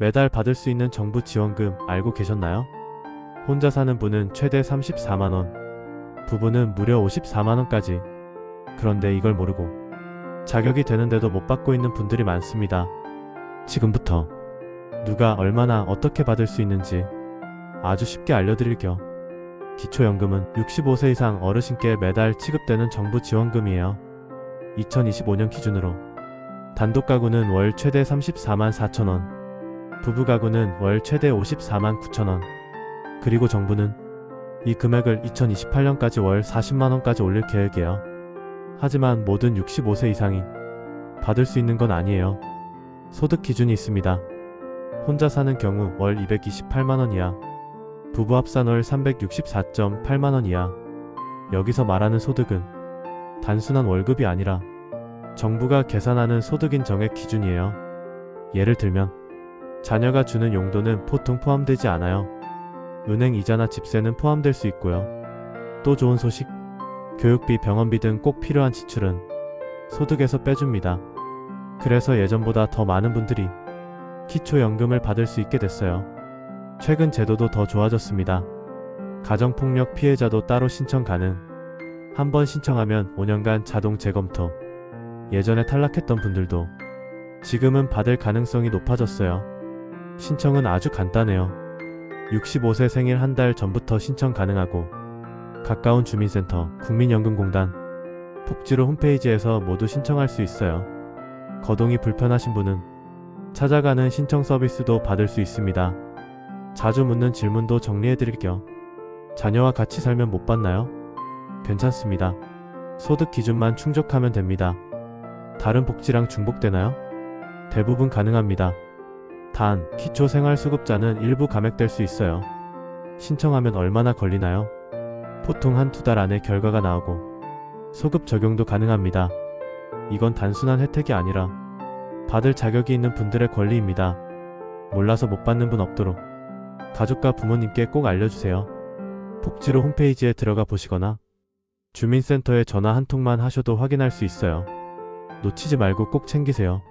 매달 받을 수 있는 정부 지원금 알고 계셨나요? 혼자 사는 분은 최대 34만원, 부부는 무려 54만원까지. 그런데 이걸 모르고 자격이 되는데도 못 받고 있는 분들이 많습니다. 지금부터 누가 얼마나 어떻게 받을 수 있는지 아주 쉽게 알려드릴게요. 기초연금은 65세 이상 어르신께 매달 취급되는 정부 지원금이에요. 2025년 기준으로 단독 가구는 월 최대 34만 4천원, 부부 가구는 월 최대 54만 9천원, 그리고 정부는 이 금액을 2028년까지 월 40만원까지 올릴 계획이에요. 하지만 모든 65세 이상이 받을 수 있는 건 아니에요. 소득 기준이 있습니다. 혼자 사는 경우 월 228만원 이하, 부부 합산 월 364.8만원 이하. 여기서 말하는 소득은 단순한 월급이 아니라 정부가 계산하는 소득인 정액 기준이에요. 예를 들면 자녀가 주는 용도는 보통 포함되지 않아요. 은행 이자나 집세는 포함될 수 있고요. 또 좋은 소식, 교육비, 병원비 등 꼭 필요한 지출은 소득에서 빼줍니다. 그래서 예전보다 더 많은 분들이 기초연금을 받을 수 있게 됐어요. 최근 제도도 더 좋아졌습니다. 가정폭력 피해자도 따로 신청 가능. 한 번 신청하면 5년간 자동 재검토. 예전에 탈락했던 분들도 지금은 받을 가능성이 높아졌어요. 신청은 아주 간단해요. 65세 생일 한 달 전부터 신청 가능하고 가까운 주민센터, 국민연금공단, 복지로 홈페이지에서 모두 신청할 수 있어요. 거동이 불편하신 분은 찾아가는 신청 서비스도 받을 수 있습니다. 자주 묻는 질문도 정리해 드릴게요. 자녀와 같이 살면 못 받나요? 괜찮습니다. 소득 기준만 충족하면 됩니다. 다른 복지랑 중복되나요? 대부분 가능합니다. 단, 기초생활수급자는 일부 감액될 수 있어요. 신청하면 얼마나 걸리나요? 보통 한 두 달 안에 결과가 나오고 소급 적용도 가능합니다. 이건 단순한 혜택이 아니라 받을 자격이 있는 분들의 권리입니다. 몰라서 못 받는 분 없도록 가족과 부모님께 꼭 알려주세요. 복지로 홈페이지에 들어가 보시거나 주민센터에 전화 한 통만 하셔도 확인할 수 있어요. 놓치지 말고 꼭 챙기세요.